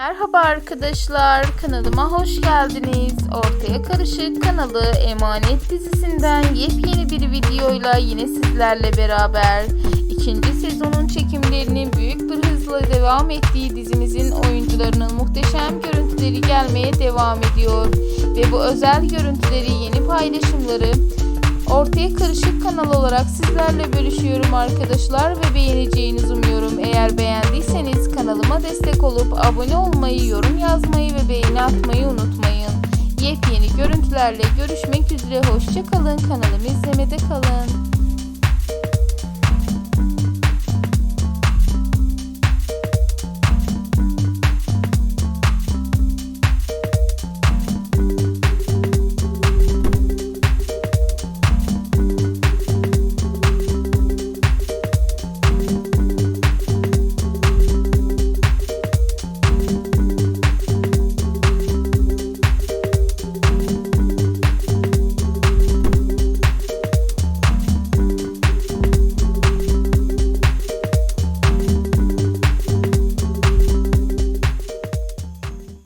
Merhaba arkadaşlar, kanalıma hoş geldiniz. Ortaya Karışık kanalı Emanet dizisinden yepyeni bir videoyla yine sizlerle beraber ikinci sezonun çekimlerinin büyük bir hızla devam ettiği dizimizin oyuncularının muhteşem görüntüleri gelmeye devam ediyor. Ve bu özel görüntüleri yeni paylaşımları Ortaya Karışık kanal olarak sizlerle bölüşüyorum arkadaşlar ve beğeneceğinizi umuyorum. Eğer beğendiyseniz kanalıma destek olup abone olmayı, yorum yazmayı ve beğeni atmayı unutmayın. Yepyeni görüntülerle görüşmek üzere. Hoşçakalın. Kanalımı izlemede kalın.